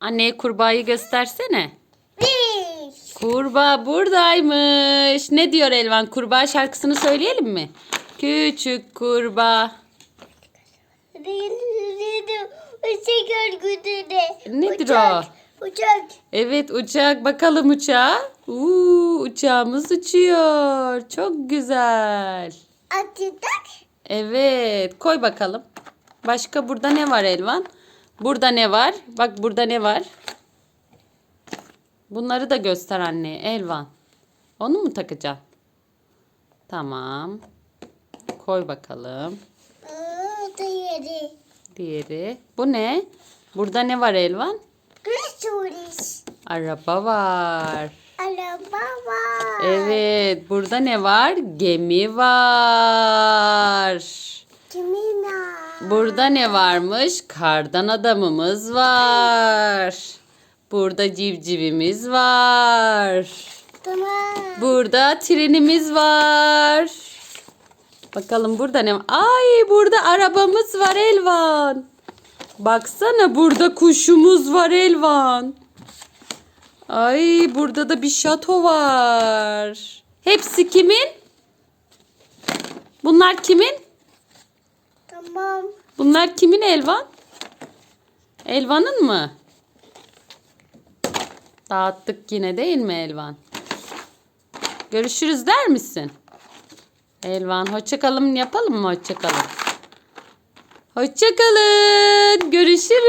Anneye kurbağayı göstersene. Kurbağa buradaymış. Ne diyor Elvan? Kurbağa şarkısını söyleyelim mi? Küçük kurbağa. Uçak örgütüne. Nedir uçak, Uçak. Evet uçak. Bakalım uçağa. Uuu uçağımız uçuyor. Çok güzel. Atıtak. Evet koy bakalım. Başka burada ne var Elvan? Burada ne var? Bak burada ne var? Bunları da göster anneye Elvan. Onu mu takacaksın? Tamam. Koy bakalım. Yeri. Diğeri. Bu ne? Burada ne var Elvan? Güneş Araba var. Araba var. Evet. Burada ne var? Gemi var. Burada ne varmış? Kardan adamımız var. Burada civcivimiz var. Tamam. Burada trenimiz var. Bakalım burada ne var? Ay burada arabamız var Elvan. Baksana burada kuşumuz var Elvan. Ay burada da bir şato var. Hepsi kimin? Bunlar kimin? Tamam. Bunlar kimin Elvan? Elvan'ın mı? Dağıttık yine değil mi Elvan? Görüşürüz der misin? Elvan hoşçakalın yapalım mı hoşçakalın? Hoşçakalın. Görüşürüz.